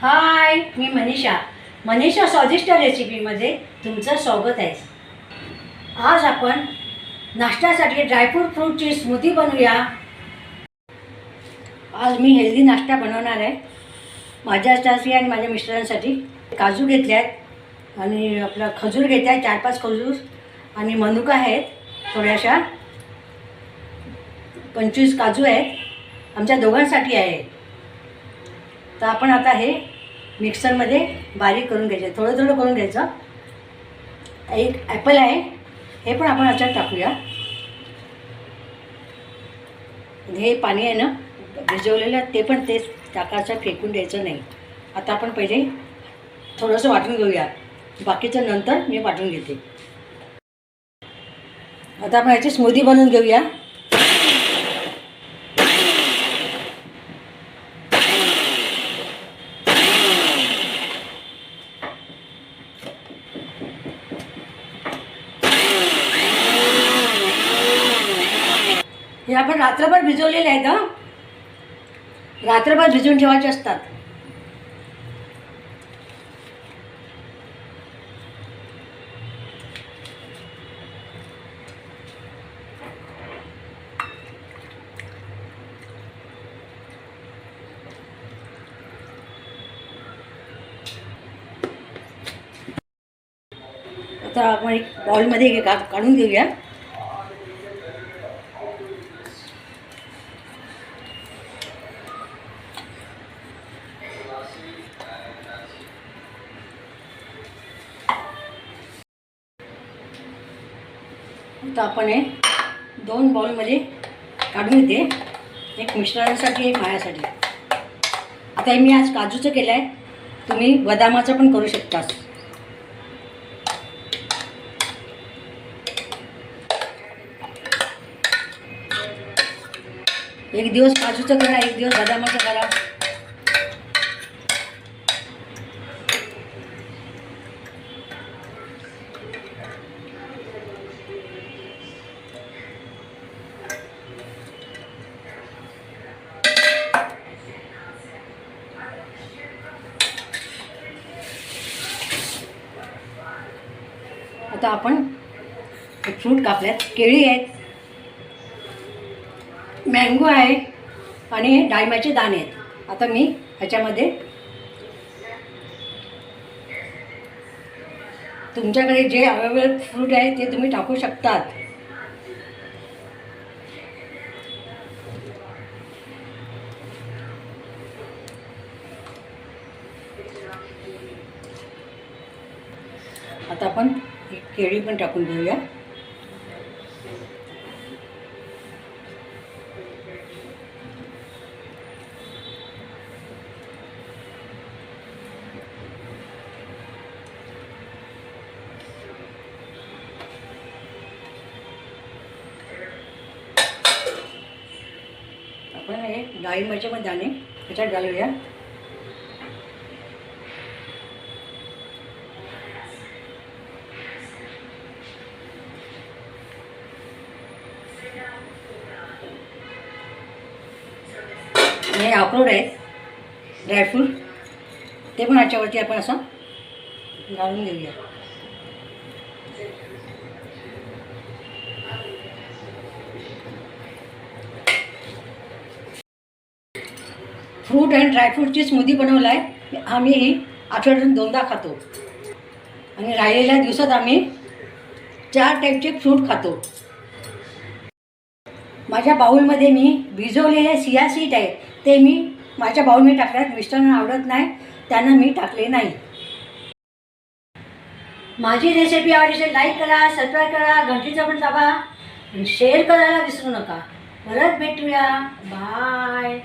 हाय मी मनीषा. मनीषा स्वादिष्ट रेसिपीमध्ये तुमचं स्वागत आहे. आज आपण नाश्त्यासाठी ड्रायफ्रूट फ्रूटची स्मूदी बनवूया. आज मी हेल्दी नाश्ता बनवणार आहे. माझ्यासाठी आणि माझ्या मिस्टरांसाठी काजू घेतले आहेत आणि आपलं खजूर घेतले आहे चार पाच खजूर. आणि मनुका आहेत थोड्याशा. पंचवीस काजू आहेत. आमच्या दोघांसाठी आहे. तर आपण आता हे मिक्सरमध्ये बारीक करून घ्यायचं थोडं थोडं करून घ्यायचं. एक ॲपल आहे हे पण आपण याच्यात टाकूया. म्हणजे हे पाणी आहे ना भिजवलेलं ते पण ते टाकायचं फेकून द्यायचं नाही. आता आपण पहिले थोडंसं वाटून घेऊया. बाकीचं नंतर मी वाटून घेते. आता आपण याची स्मूदी बनवून घेऊया. हे आपण रात्रभर भिजवलेले आहेत हां? रात्रभर भिजवून ठेवायचे असतात. आता आपण एक बॉलमध्ये का काढून घेऊया. तर आपण हे दोन बाउलमध्ये काढून घेते. एक मिश्रणासाठी एक माझ्यासाठी आता हे मी आज काजूचं केलं आहे तुम्ही बदामाचं पण करू शकता एक दिवस काजूचं करा एक दिवस बदामाचं करा. आता आपण फ्रूट कापल्यात. केळी आहेत मँगो आहे आणि डाळिंबाचे दाणे आहेत. आता मी ह्याच्यामध्ये तुमच्याकडे जे अवेलेबल फ्रूट आहे ते तुम्ही टाकू शकतात. आता आपण ही केळी पण टाकून घेऊया आपण हे डाळिंबाचे पण दाणे हे अक्रोड आहे. ड्रायफ्रूट ते पण ह्याच्यावरती आपण असं घालून घेऊया. फ्रूट अँड ड्रायफ्रूटची स्मूदी बनवला आहे आम्ही ही आठवड्यातून दोनदा खातो. आणि राहिलेल्या दिवसात आम्ही चार टाईपचे फ्रूट खातो. माझ्या बाऊलमध्ये मी भिजवलेले सिया सीट आहे ते मी माझ्या बाऊलमध्ये टाकल्यात. मिस्टरांना आवडत नाही त्यांना मी टाकले नाही. माझी रेसिपी आवडली लाईक करा सबस्क्राईब करा घंटीचा पण दाबा शेअर करायला विसरू नका. परत भेटूया. बाय